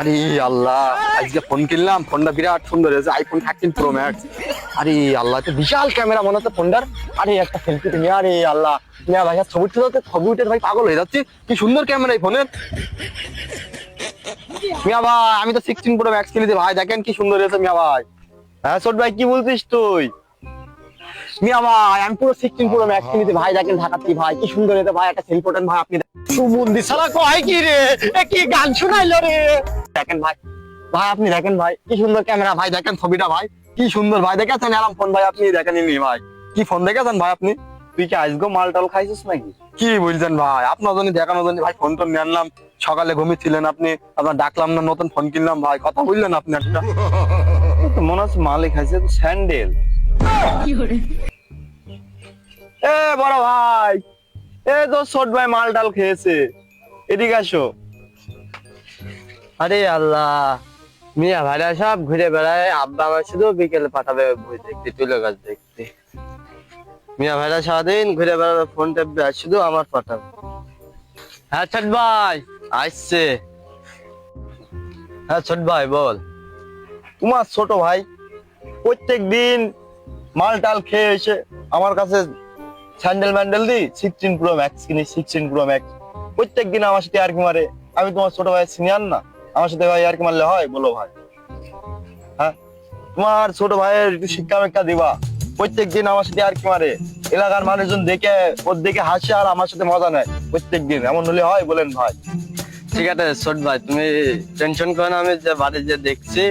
আরে আল্লাহ আজকে ফোন কিনলাম ফোনটা বিরাট সুন্দর হয়েছে আইফোন থার্টিন প্রো ম্যাক্স আরে আল্লাহ তো বিশাল ক্যামেরা মনে হচ্ছে ফোনটার আরে একটা সেলফি তুমি আরে আল্লাহ। মিয়া ভাই ছবি তুলতে ছবি উঠে ভাই পাগল হয়ে যাচ্ছে। কি সুন্দর ক্যামেরা এই ফোনের মিয়া ভাই আমি তো সিক্সটিন প্রো ম্যাক্স কিনেছি ভাই দেখেন কি সুন্দর হয়েছে মিয়া ভাই। হ্যাঁ ছোট ভাই কি বলছিস তুই? মিয়া ভাই আমি পুরো সিক্সটিন প্রো ম্যাক্স কিনেছি ভাই দেখেন কি ভাই কি সুন্দর হয়েছে ভাই একটা সেলফি ওঠেন ভাই আপনি সুমন্দি সালা কয় কি রে? এ কি গান শোনাইলো রে? দেখেন ভাই। ভাই আপনি দেখেন ভাই কি সুন্দর ক্যামেরা ভাই দেখেন ছবিটা ভাই। কি সুন্দর ভাই দেখেছেন আরাম ফোন ভাই আপনি? দেখেন নি ভাই। কি ফোন দেখেছেন ভাই আপনি? তুই কি আজকে মাল টাল খাইছিস নাকি? কি বলছেন ভাই? আপনার জন্য দেখানোর জন্য ভাই ফোন টোন সকালে ঘুমিয়েছিলেন আপনি আপনার ডাকলাম না নতুন ফোন কিনলাম ভাই। কথা বললেন আপনি একটা। মনে হচ্ছে মালে খাইছে স্যান্ডেল। এ বড় ভাই এ তো ছোট ভাই মাল টাল খেয়েছে। এদিকে আসো। আরে আল্লাহ। মিয়া ভাইরা সব ঘুরে বেড়ায়, আব্বা আমার শুধু বিকেলে পাঠাবে বই দেখতে, তুলো গাছ দেখতে। মিয়া ভাইরা সারাদিন ঘুরে বেড়াবে, ফোন টেপবে শুধু আমার পাঠাবে। হ্যাঁ ছোট ভাই, আসছে। হ্যাঁ ছোট ভাই, বল। তোমার ছোট ভাই, প্রত্যেক দিন মাল টাল খেয়ে এসে আমার কাছে স্যান্ডেল ম্যান্ডেল দি সিক্সটিন প্রো ম্যাক্স কিনি সিক্সটিন প্রো ম্যাক্স প্রত্যেক দিন আমার সাথে আর কি মারে, আমি তোমার ছোট ভাই সিনিয়র না। আমার সাথে ভাই আর কি মারলে হয়? বলো ভাই। হ্যাঁ? তোমার ছোট ভাইয়ের একটু শিক্ষা মেক্ষা দিবা। প্রত্যেক দিন আমার সাথে আর কি মারে? এলাকার মানুষজন দেখে ওর দেখে হাসে আর আমার সাথে মজা নেয় প্রত্যেক দিন এমন হলে হয় বলেন ভাই। ঠিক আছে, ছোট ভাই, তুমি টেনশন করো না, আমি যে বাড়ি যে দেখছি,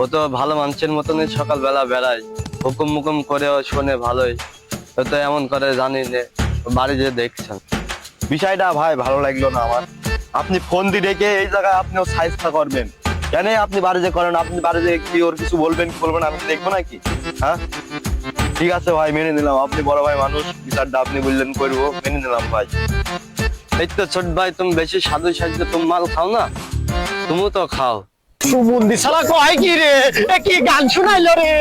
ও তো ভালো মানুষের মতনই সকালবেলা বেড়ায়। হুকুম মুকুম করেও শোনে ভালোই। ও তো এমন করে জানি নে বাড়ি যে দেখছেন বিষয়টা ভাই ভালো লাগল না আমার। আপনি ফোন দিয়ে ডেকে এই জায়গায় আপনিও সাইজটা করবেন। কেন আপনি বাড়ি যে করেন, আপনি বাড়ি যে কি ওর কিছু বলবেন, কি বলবেন, আমি দেখব নাকি? হ্যাঁ? ঠিক আছে ভাই, মেনে নিলাম। আপনি বড় ভাই মানুষ, বিচারটা আপনি বললেন করব, মেনে নিলাম ভাই। এই তো ছোট ভাই, তুমি বেশি সাধু সাজতে তুমি মাল খাও না? তুমিও তো খাও। সুমন্দি সালা কয় কি রে? কি গান শোনাইলো রে?